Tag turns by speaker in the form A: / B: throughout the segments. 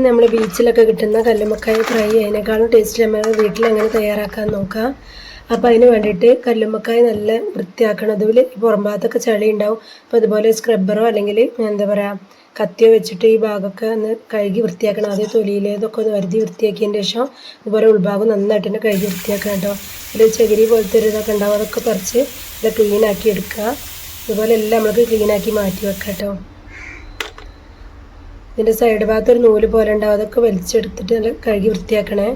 A: നമ്മൾ ബീച്ചിലൊക്കെ കിട്ടുന്ന കല്ലുമ്മക്കായ ഫ്രൈ. അതിനേക്കാളും ടേസ്റ്റ് നമ്മൾ വീട്ടിൽ എങ്ങനെ തയ്യാറാക്കാൻ നോക്കാം. അപ്പോൾ അതിന് വേണ്ടിയിട്ട് കല്ലുമ്മക്കായ നല്ല വൃത്തിയാക്കണം. അതിൽ പുറം ഭാഗത്തൊക്കെ ചളി ഉണ്ടാവും. അപ്പോൾ അതുപോലെ സ്ക്രബ്ബറോ അല്ലെങ്കിൽ എന്താ പറയുക കത്തിയോ വെച്ചിട്ട് ഈ ഭാഗമൊക്കെ ഒന്ന് കഴുകി വൃത്തിയാക്കണം. ആദ്യം തൊലിയിലേതൊക്കെ ഒന്ന് വരുതി വൃത്തിയാക്കിയതിന് ശേഷം ഇതുപോലെ ഉൾഭാഗം നന്നായിട്ട് തന്നെ കഴുകി വൃത്തിയാക്കണം കേട്ടോ. ഒരു ചകിരി പോലത്തെ ഒരു ഇതൊക്കെ ഉണ്ടാവും. അതൊക്കെ പറിച്ച് ഇത് ക്ലീനാക്കി എടുക്കുക. അതുപോലെ എല്ലാം നമുക്ക് ക്ലീനാക്കി മാറ്റി വെക്കാം കേട്ടോ. ഇതിന്റെ സൈഡ് ഭാഗത്ത് ഒരു നൂൽ പോലെ ഉണ്ടാവും. അതൊക്കെ വലിച്ചെടുത്തിട്ട് നല്ല കഴുകി വൃത്തിയാക്കണേ.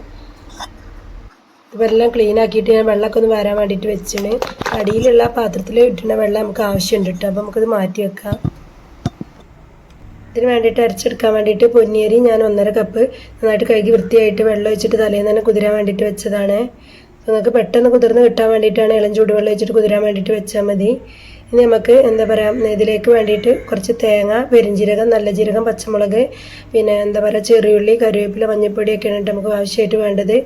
A: ഇതെല്ലാം ക്ലീൻ ആക്കിയിട്ട് ഞാൻ വെള്ളമൊക്കെ ഒന്ന് വരാൻ വേണ്ടിയിട്ട് വെച്ചാണ്. അടിയിലുള്ള പാത്രത്തിൽ ഇട്ടുന്ന വെള്ളം നമുക്ക് ആവശ്യമുണ്ട് കേട്ടോ. അപ്പോൾ നമുക്കത് മാറ്റി വെക്കാം. ഇതിന് വേണ്ടിയിട്ട് അരച്ചെടുക്കാൻ വേണ്ടിയിട്ട് പൊന്നിയരി ഞാൻ ഒന്നര കപ്പ് നന്നായിട്ട് കഴുകി വൃത്തിയായിട്ട് വെള്ളം ഒഴിച്ചിട്ട് തലേന്ന് തന്നെ കുതിരാൻ വേണ്ടിയിട്ട് വെച്ചതാണ്. നിങ്ങൾക്ക് പെട്ടെന്ന് കുതിർന്ന് കിട്ടാൻ വേണ്ടിയിട്ടാണ് ഇളം ചൂടുവെള്ളം വെച്ചിട്ട് കുതിരാൻ വേണ്ടിയിട്ട് വെച്ചാൽ മതി. ഇനി നമുക്ക് എന്താ പറയുക ഇതിലേക്ക് വേണ്ടിയിട്ട് കുറച്ച് തേങ്ങ പെരിഞ്ജീരകം നല്ല ജീരകം പച്ചമുളക് പിന്നെ എന്താ പറയുക ചെറിയുള്ളി കറിവേപ്പില മഞ്ഞൾപ്പൊടിയൊക്കെയാണ് കേട്ടോ നമുക്ക് ആവശ്യമായിട്ട് വേണ്ടത്.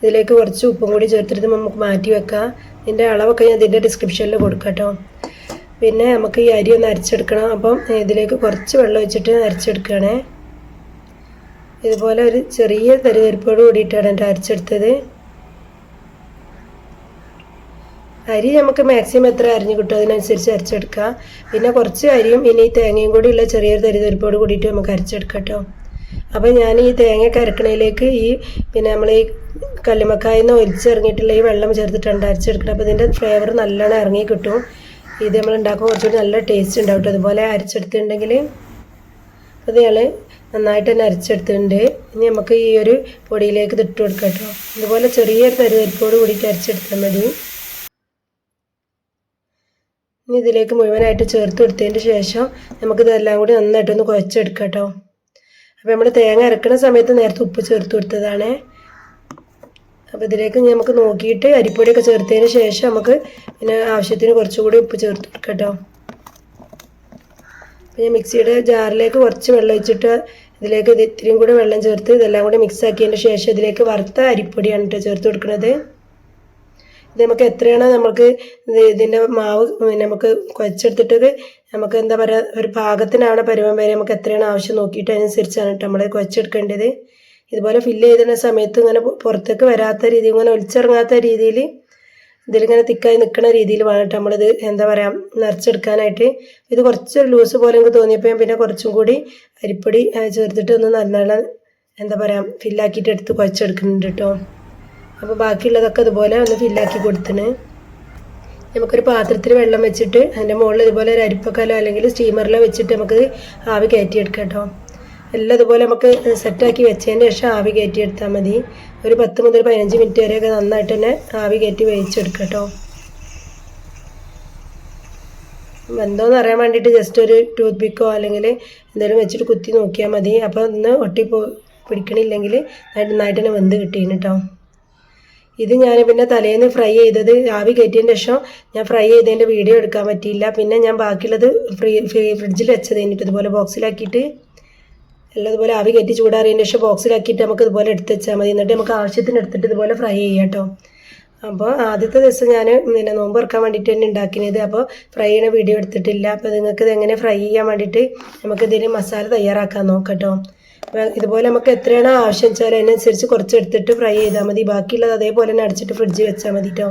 A: ഇതിലേക്ക് കുറച്ച് ഉപ്പും കൂടി ചേർത്തിട്ട് നമുക്ക് മാറ്റി വെക്കാം. ഇതിന്റെ അളവൊക്കെ ഞാൻ ഇതിന്റെ ഡിസ്ക്രിപ്ഷനിൽ കൊടുക്കാം പിന്നെ നമുക്ക് ഈ അരി ഒന്ന് അരച്ചെടുക്കണം. അപ്പം ഇതിലേക്ക് കുറച്ച് വെള്ളം വെച്ചിട്ട് അരച്ചെടുക്കുകയാണേ. ഇതുപോലെ ഒരു ചെറിയ തരിതരിപ്പോട് കൂടിയിട്ടാണ് എന്റെ അരച്ചെടുത്തത്. അരി നമുക്ക് മാക്സിമം എത്ര അരിഞ്ഞ് കിട്ടും? അതിനനുസരിച്ച് അരച്ചെടുക്കാം പിന്നെ കുറച്ച് അരിയും ഇനി തേങ്ങയും കൂടി ഉള്ള ചെറിയൊരു തരിതരിപ്പോട് കൂടിയിട്ട് നമുക്ക് അരച്ചെടുക്കാം കേട്ടോ. അപ്പോൾ ഞാൻ ഈ തേങ്ങയൊക്കെ അരക്കണയിലേക്ക് ഈ പിന്നെ നമ്മൾ ഈ കല്ലുമക്കായിൽ നിന്ന് ഒലിച്ചിറങ്ങിയിട്ടുള്ള ഈ വെള്ളം ചേർത്തിട്ടുണ്ട് അരച്ചെടുക്കണം അപ്പോൾ ഇതിന്റെ ഫ്ലേവർ നല്ലോണം ഇറങ്ങി കിട്ടും. ഇത് നമ്മൾ ഉണ്ടാക്കുമ്പോൾ കുറച്ചുകൂടി നല്ല ടേസ്റ്റ് ഉണ്ടാവും കേട്ടോ. അതുപോലെ അരച്ചെടുത്തിട്ടുണ്ടെങ്കിൽ അത് ഞങ്ങൾ നന്നായിട്ട് തന്നെ അരച്ചെടുത്തിട്ടുണ്ട്. ഇനി നമുക്ക് ഈ ഒരു പൊടിയിലേക്ക് ഇതിട്ട് കൊടുക്കാം കേട്ടോ. ഇതുപോലെ ചെറിയൊരു തരുതരിപ്പോട് കൂടിയിട്ട് അരച്ചെടുത്താൽ മതി. ഇനി ഇതിലേക്ക് മുഴുവനായിട്ട് ചേർത്ത് കൊടുത്തതിന് ശേഷം നമുക്കിതെല്ലാം കൂടി നന്നായിട്ടൊന്ന് കുഴച്ചെടുക്കാം കേട്ടോ അപ്പോൾ നമ്മൾ തേങ്ങ അരക്കണ സമയത്ത് നേരത്തെ ഉപ്പ് ചേർത്ത് കൊടുത്തതാണ്. അപ്പോൾ ഇതിലേക്ക് നമുക്ക് നോക്കിയിട്ട് അരിപ്പൊടിയൊക്കെ ചേർത്തതിന് ശേഷം നമുക്ക് പിന്നെ ആവശ്യത്തിന് കുറച്ചുകൂടി ഉപ്പ് ചേർത്ത് കൊടുക്കാം കേട്ടോ അപ്പോൾ ഞാൻ മിക്സിയുടെ ജാറിലേക്ക് കുറച്ച് വെള്ളം ഒഴിച്ചിട്ട് ഇതിലേക്ക് ഇത് ഇത്രയും കൂടി വെള്ളം ചേർത്ത് ഇതെല്ലാം കൂടി മിക്സ് ആക്കിയതിന് ശേഷം ഇതിലേക്ക് വറുത്ത അരിപ്പൊടിയാണ് കേട്ടോ ചേർത്ത് കൊടുക്കുന്നത് നമുക്ക് എത്രയാണോ നമുക്ക് ഇത് ഇതിന്റെ മാവ് നമുക്ക് കുഴച്ചെടുത്തിട്ട് നമുക്ക് എന്താ പറയുക ഒരു പാകത്തിനാണ് പരുവം വരെ നമുക്ക് എത്രയാണ് ആവശ്യം നോക്കിയിട്ട് അതിനനുസരിച്ചാണ് കേട്ടോ നമ്മൾ കുഴച്ചെടുക്കേണ്ടത് ഇതുപോലെ ഫില്ല് ചെയ്തിരുന്ന സമയത്ത് ഇങ്ങനെ പുറത്തേക്ക് വരാത്ത രീതിയിൽ ഇങ്ങനെ ഒലിച്ചിറങ്ങാത്ത രീതിയിൽ ഇതിലിങ്ങനെ തിക്കായി നിൽക്കുന്ന രീതിയിൽ വേണം നമ്മളിത് എന്താ പറയുക നിറച്ചെടുക്കാനായിട്ട്. ഇത് കുറച്ചൊരു ലൂസ് പോലെ എനിക്ക് തോന്നിയപ്പോൾ പിന്നെ കുറച്ചും കൂടി അരിപ്പൊടി ചേർത്തിട്ട് ഒന്ന് നല്ല എന്താ പറയുക ഫില്ലാക്കിയിട്ട് എടുത്ത് കുഴച്ചെടുക്കുന്നുണ്ട് കേട്ടോ അപ്പോൾ ബാക്കിയുള്ളതൊക്കെ അതുപോലെ ഒന്ന് ഫില്ലാക്കി കൊടുത്തിന്. നമുക്കൊരു പാത്രത്തിൽ വെള്ളം വെച്ചിട്ട് അതിന്റെ മുകളിൽ ഇതുപോലെ ഒരു അരിപ്പക്കാലോ അല്ലെങ്കിൽ സ്റ്റീമറിലോ വെച്ചിട്ട് നമുക്ക് ആവി കയറ്റിയെടുക്കാം കേട്ടോ. എല്ലാം ഇതുപോലെ നമുക്ക് സെറ്റാക്കി വെച്ചതിന് ശേഷം ആവി കയറ്റിയെടുത്താൽ മതി. ഒരു പത്ത് മുതൽ പതിനഞ്ച് മിനിറ്റ് വരെയൊക്കെ നന്നായിട്ട് തന്നെ ആവി കയറ്റി വേവിച്ചെടുക്കാം കേട്ടോ. വെന്തോന്ന് അറിയാൻ വേണ്ടിയിട്ട് ജസ്റ്റ് ഒരു ടൂത്ത് പിക്കോ അല്ലെങ്കിൽ എന്തെങ്കിലും വെച്ചിട്ട് കുത്തി നോക്കിയാൽ മതി. അപ്പോൾ ഒന്ന് ഒട്ടി പിടിക്കണില്ലെങ്കിൽ നന്നായിട്ട് തന്നെ വെന്ത് കിട്ടീന് കേട്ടോ. ഇത് ഞാൻ പിന്നെ തലേന്ന് ഫ്രൈ ചെയ്തത് ആവി കയറ്റിയ ശേഷം ഞാൻ ഫ്രൈ ചെയ്തതിന്റെ വീഡിയോ എടുക്കാൻ പറ്റിയില്ല. പിന്നെ ഞാൻ ബാക്കിയുള്ളത് ഫ്രീ ഫ്രിഡ്ജിൽ വെച്ചത് കഴിഞ്ഞിട്ട് ഇതുപോലെ ബോക്സിലാക്കിയിട്ട് എല്ലാം ഇതുപോലെ ആവി കയറ്റി ചൂടാറിയതിന് ശേഷം ബോക്സിലാക്കിയിട്ട് നമുക്ക് ഇതുപോലെ എടുത്ത് വെച്ചാൽ മതി. എന്നിട്ട് നമുക്ക് ആവശ്യത്തിന് എടുത്തിട്ട് ഇതുപോലെ ഫ്രൈ ചെയ്യാം കേട്ടോ അപ്പോൾ ആദ്യത്തെ ദിവസം ഞാൻ പിന്നെ നോമ്പ് ഇറക്കാൻ വേണ്ടിയിട്ട് തന്നെ ഉണ്ടാക്കിയത്. അപ്പോൾ ഫ്രൈ ചെയ്യണ വീഡിയോ എടുത്തിട്ടില്ല. അപ്പോൾ നിങ്ങൾക്ക് ഇത് എങ്ങനെ ഫ്രൈ ചെയ്യാൻ വേണ്ടിയിട്ട് നമുക്ക് ഇതിന് മസാല തയ്യാറാക്കാൻ നോക്കട്ടോ അപ്പോൾ ഇതുപോലെ നമുക്ക് എത്രയാണോ ആവശ്യം വെച്ചാൽ അതിനനുസരിച്ച് കുറച്ച് എടുത്തിട്ട് ഫ്രൈ ചെയ്താൽ മതി. ബാക്കിയുള്ളത് അതേപോലെ തന്നെ അടിച്ചിട്ട് ഫ്രിഡ്ജിൽ വെച്ചാൽ മതി കേട്ടോ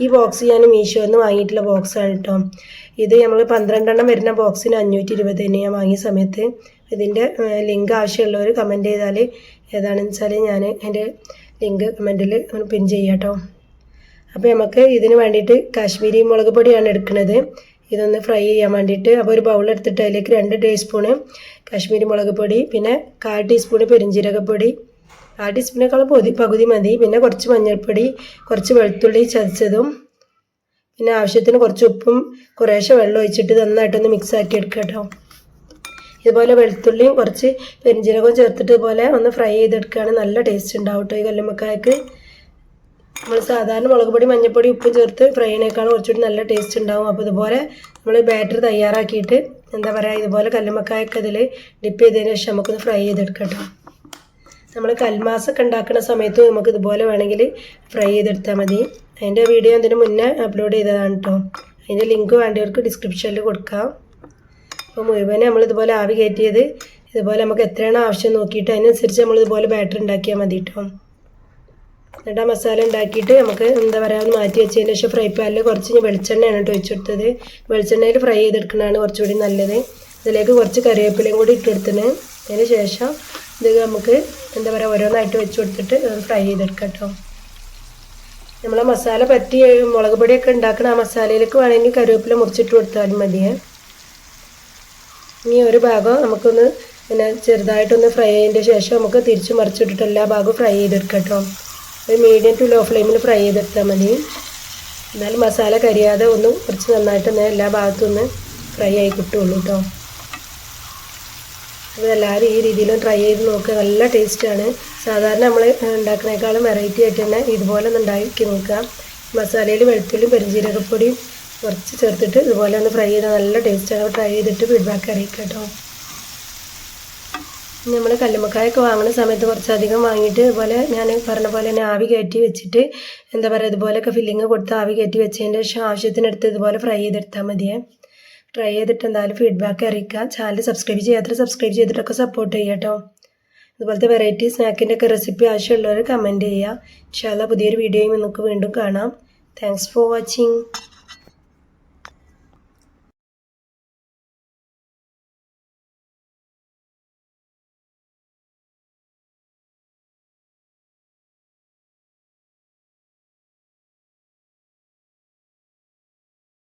A: ഈ ബോക്സ് ഞാൻ മീഷോ നിന്ന് വാങ്ങിയിട്ടുള്ള ബോക്സാണ് കേട്ടോ ഇത് നമ്മൾ പന്ത്രണ്ടെണ്ണം വരുന്ന ബോക്സിന് അഞ്ഞൂറ്റി ഇരുപത് തന്നെ ഞാൻ വാങ്ങിയ സമയത്ത്. ഇതിന്റെ ലിങ്ക് ആവശ്യമുള്ളവർ കമന്റ് ചെയ്താൽ ഏതാണെന്ന് വെച്ചാൽ ഞാൻ എന്റെ ലിങ്ക് കമന്റിൽ പിൻ ചെയ്യാം കേട്ടോ അപ്പോൾ നമുക്ക് ഇതിന് വേണ്ടിയിട്ട് കാശ്മീരി മുളക് പൊടിയാണ് എടുക്കുന്നത്. ഇതൊന്ന് ഫ്രൈ ചെയ്യാൻ വേണ്ടിയിട്ട് അപ്പോൾ ഒരു ബൗൾ എടുത്തിട്ട് അതിലേക്ക് രണ്ട് ടീസ്പൂണ് കാശ്മീരി മുളക് പൊടി പിന്നെ കാൽ ടീസ്പൂണ് പെരിഞ്ജീരകപ്പൊടി കാൽ ടീസ്പൂണിനേക്കാൾ പൊതി പകുതി മതി. പിന്നെ കുറച്ച് മഞ്ഞൾപ്പൊടി കുറച്ച് വെളുത്തുള്ളി ചതച്ചതും പിന്നെ ആവശ്യത്തിന് കുറച്ച് ഉപ്പും കുറേശ്ശെ വെള്ളം ഒഴിച്ചിട്ട് നന്നായിട്ടൊന്ന് മിക്സ് ആക്കി എടുക്കുക കേട്ടോ ഇതുപോലെ വെളുത്തുള്ളിയും കുറച്ച് പെരിഞ്ജീരകവും ചേർത്തിട്ട് ഇതുപോലെ ഒന്ന് ഫ്രൈ ചെയ്തെടുക്കുകയാണ് നല്ല ടേസ്റ്റ് ഉണ്ടാവും കേട്ടോ ഈ കല്ലുമ്മക്കായക്ക്. നമ്മൾ സാധാരണ മുളക് പൊടി മഞ്ഞൾപ്പൊടി ഉപ്പ് ചേർത്ത് ഫ്രൈനേക്കാളും കുറച്ചുകൂടി നല്ല ടേസ്റ്റ് ഉണ്ടാവും. അപ്പോൾ ഇതുപോലെ നമ്മൾ ബാറ്റർ തയ്യാറാക്കിയിട്ട് എന്താ പറയുക ഇതുപോലെ കല്ലുമ്മക്കായൊക്കെ ഇതിൽ ഡിപ്പ് ചെയ്തതിന് ശേഷം നമുക്കൊന്ന് ഫ്രൈ ചെയ്തെടുക്കാം നമ്മൾ കൽമാസൊക്കെ ഉണ്ടാക്കുന്ന സമയത്ത് നമുക്ക് ഇതുപോലെ വേണമെങ്കിൽ ഫ്രൈ ചെയ്തെടുത്താൽ മതി. അതിന്റെ വീഡിയോ അതിന് മുന്നേ അപ്ലോഡ് ചെയ്തതാണ് കേട്ടോ അതിന്റെ ലിങ്ക് വേണ്ടവർക്ക് ഡിസ്ക്രിപ്ഷനിൽ കൊടുക്കാം. അപ്പോൾ മുഴുവനെ നമ്മളിതുപോലെ ആവി കയറ്റിയത് ഇതുപോലെ നമുക്ക് എത്രയാണോ ആവശ്യം നോക്കിയിട്ട് അതിനനുസരിച്ച് നമ്മൾ ഇതുപോലെ ബാറ്റർ ഉണ്ടാക്കിയാൽ മതി കേട്ടോ എന്നിട്ട് ആ മസാല ഉണ്ടാക്കിയിട്ട് നമുക്ക് എന്താ പറയുക ഒന്ന് മാറ്റി വെച്ചതിന് ശേഷം ഫ്രൈ പാനിൽ കുറച്ച് വെളിച്ചെണ്ണയാണ് കേട്ടോ ഒഴിച്ചെടുത്തത് വെളിച്ചെണ്ണയിൽ ഫ്രൈ ചെയ്തെടുക്കുന്നതാണ് കുറച്ചുകൂടി നല്ലത്. ഇതിലേക്ക് കുറച്ച് കറിവേപ്പിലയും കൂടി ഇട്ടെടുത്തിന് അതിന് ശേഷം ഇത് നമുക്ക് എന്താ പറയുക ഓരോന്നായിട്ട് വെച്ച് കൊടുത്തിട്ട് ഫ്രൈ ചെയ്തെടുക്കാം കേട്ടോ. നമ്മളെ മസാല പറ്റി മുളക് പൊടിയൊക്കെ ഉണ്ടാക്കുന്ന ആ മസാലയിലേക്ക് വേണമെങ്കിൽ കറിവേപ്പില മുറിച്ചിട്ട് കൊടുത്താലും മതിയേ. ഇനി ഒരു ഭാഗം നമുക്കൊന്ന് പിന്നെ ചെറുതായിട്ടൊന്ന് ഫ്രൈ ചെയ്തതിന്റെ ശേഷം നമുക്ക് തിരിച്ച് മറിച്ചിട്ടിട്ട് എല്ലാ ഭാഗവും ഫ്രൈ ചെയ്തെടുക്കാം കേട്ടോ. ഒരു മീഡിയം ടു ലോ ഫ്ലെയിമിൽ ഫ്രൈ ചെയ്തെടുത്താൽ മതി. എന്നാൽ മസാല കരിയാതെ ഒന്ന് കുറച്ച് നന്നായിട്ട് എല്ലാ ഭാഗത്തും ഒന്ന് ഫ്രൈ ആയി കിട്ടുള്ളൂ കേട്ടോ അപ്പോൾ എല്ലാവരും ഈ രീതിയിലും ട്രൈ ചെയ്ത് നോക്കുക. നല്ല ടേസ്റ്റാണ് സാധാരണ നമ്മൾ ഉണ്ടാക്കുന്നേക്കാളും വെറൈറ്റി ആയിട്ട് തന്നെ ഇതുപോലെ ഒന്ന് ഉണ്ടാക്കി നോക്കുക. മസാലയിൽ വെളുത്തുള്ളിയും പെരുംജീരകപ്പൊടിയും കുറച്ച് ചേർത്തിട്ട് ഇതുപോലെ ഒന്ന് ഫ്രൈ ചെയ്താൽ നല്ല ടേസ്റ്റാണ് ട്രൈ ചെയ്തിട്ട് ഫീഡ്ബാക്ക് അറിയിക്കാം കേട്ടോ നമ്മൾ കല്ലുമ്മക്കായൊക്കെ വാങ്ങുന്ന സമയത്ത് കുറച്ചധികം വാങ്ങിയിട്ട് ഇതുപോലെ ഞാൻ പറഞ്ഞ പോലെ തന്നെ ആവി കയറ്റി വെച്ചിട്ട് എന്താ പറയുക ഇതുപോലെയൊക്കെ ഫില്ലിങ് കൊടുത്ത് ആവി കയറ്റി വെച്ചതിന്റെ ശേഷം ആവശ്യത്തിനെടുത്ത് ഇതുപോലെ ഫ്രൈ ചെയ്തെടുത്താൽ മതിയേ. ട്രൈ ചെയ്തിട്ട് എന്തായാലും ഫീഡ്ബാക്ക് അറിയിക്കുക. ചാനൽ സബ്സ്ക്രൈബ് ചെയ്യാത്ത സബ്സ്ക്രൈബ് ചെയ്തിട്ടൊക്കെ സപ്പോർട്ട് ചെയ്യുക കേട്ടോ. വെറൈറ്റി സ്നാക്കിന്റെ ഒക്കെ റെസിപ്പി ആവശ്യമുള്ളവർ കമന്റ് ചെയ്യുക. ഇൻഷാല്ല പുതിയൊരു വീഡിയോയും നമുക്ക് വീണ്ടും കാണാം. Thanks for watching